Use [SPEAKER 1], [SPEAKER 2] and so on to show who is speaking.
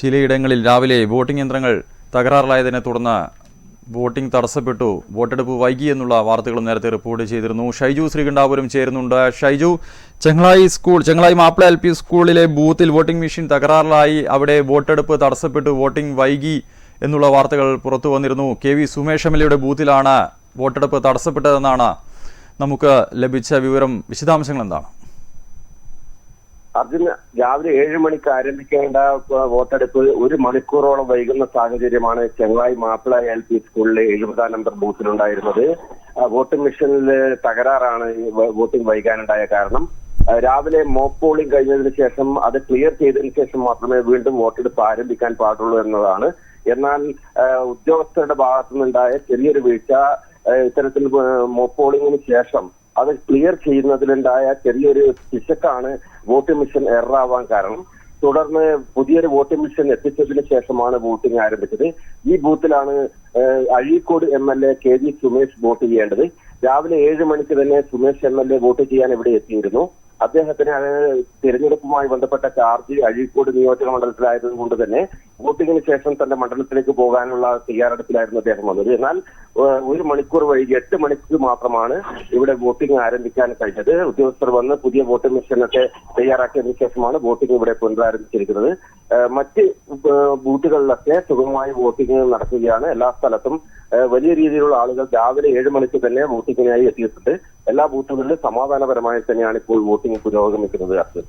[SPEAKER 1] ചിലയിടങ്ങളിൽ രാവിലെ വോട്ടിംഗ് യന്ത്രങ്ങൾ തകരാറിലായതിനെ തുടർന്ന് വോട്ടിംഗ് തടസ്സപ്പെട്ടു. വോട്ടെടുപ്പ് വൈകി എന്നുള്ള വാർത്തകളും നേരത്തെ റിപ്പോർട്ട് ചെയ്തിരുന്നു. ഷൈജു ശ്രീകണ്ഠാപുരം ചേരുന്നുണ്ട്. Shaiju Chengalayi school Chengalayi Mappila L P സ്കൂളിലെ ബൂത്തിൽ വോട്ടിംഗ് മെഷീൻ തകരാറിലായി. അവിടെ വോട്ടെടുപ്പ് തടസ്സപ്പെട്ടു. വോട്ടിംഗ് വൈകി എന്നുള്ള വാർത്തകൾ പുറത്തു വന്നിരുന്നു. കെ വി സുമേഷ് ബൂത്തിലാണ് വോട്ടെടുപ്പ് തടസ്സപ്പെട്ടതെന്നാണ് നമുക്ക് ലഭിച്ച വിവരം. വിശദാംശങ്ങൾ എന്താണ്?
[SPEAKER 2] അർജുൻ രാവിലെ ഏഴ് മണിക്ക് ആരംഭിക്കേണ്ട വോട്ടെടുപ്പ് ഒരു മണിക്കൂറോളം വൈകുന്ന സാഹചര്യമാണ് ചെങ്ങായി മാപ്പിള എൽ പി സ്കൂളിലെ എഴുപതാം നമ്പർ ബൂത്തിലുണ്ടായിരുന്നത്. വോട്ടിംഗ് മെഷീനിൽ തകരാറാണ് വോട്ടിംഗ് വൈകാനുണ്ടായ കാരണം. രാവിലെ മോക്ക് പോളിംഗ് കഴിഞ്ഞതിന് ശേഷം അത് ക്ലിയർ ചെയ്തതിന് ശേഷം മാത്രമേ വീണ്ടും വോട്ടെടുപ്പ് ആരംഭിക്കാൻ പാടുള്ളൂ എന്നതാണ്. എന്നാൽ ഉദ്യോഗസ്ഥരുടെ ഭാഗത്തുനിന്നുണ്ടായ ചെറിയൊരു വീഴ്ച ഇത്തരത്തിൽ മോക്ക് പോളിംഗിന് ശേഷം അത് ക്ലിയർ ചെയ്യുന്നതിലുണ്ടായ ചെറിയൊരു പിശക്കാണ് വോട്ടിംഗ് മെഷീൻ എററാവാൻ കാരണം. തുടർന്ന് പുതിയൊരു വോട്ടിംഗ് മിഷൻ എത്തിച്ചതിന് ശേഷമാണ് വോട്ടിംഗ് ആരംഭിച്ചത്. ഈ ബൂത്തിലാണ് Azhikode M L A K G Sumesh vote ചെയ്യേണ്ടത്. രാവിലെ ഏഴ് മണിക്ക് തന്നെ Sumesh M L A vote ചെയ്യാൻ ഇവിടെ എത്തിയിരുന്നു. അദ്ദേഹത്തിന് തിരഞ്ഞെടുപ്പുമായി ബന്ധപ്പെട്ട ചാർജ് അഴീക്കോട് നിയോജക മണ്ഡലത്തിലായത് കൊണ്ട് തന്നെ വോട്ടിങ്ങിന് ശേഷം തന്റെ മണ്ഡലത്തിലേക്ക് പോകാനുള്ള തയ്യാറെടുപ്പിലായിരുന്നു അദ്ദേഹം വന്നത്. എന്നാൽ ഒരു മണിക്കൂർ വൈകി എട്ട് മണിക്ക് മാത്രമാണ് ഇവിടെ വോട്ടിംഗ് ആരംഭിക്കാൻ കഴിഞ്ഞത്. ഉദ്യോഗസ്ഥർ വന്ന് പുതിയ വോട്ടിംഗ് മെഷീനൊക്കെ തയ്യാറാക്കിയതിനു ശേഷമാണ് വോട്ടിംഗ് ഇവിടെ പുനരാരംഭിച്ചിരിക്കുന്നത്. മറ്റ് ബൂത്തുകളിലൊക്കെ സുഗമമായി വോട്ടിംഗ് നടക്കുകയാണ്. എല്ലാ സ്ഥലത്തും വലിയ രീതിയിലുള്ള ആളുകൾ രാവിലെ ഏഴ് മണിക്ക് തന്നെ വോട്ടിങ്ങിനായി എത്തിയിട്ടുണ്ട്. എല്ലാ ബൂത്തുകളിലും സമാധാനപരമായി തന്നെയാണ് ഇപ്പോൾ വോട്ടിംഗ് പുരോഗമിക്കുന്നത് അർജുൻ.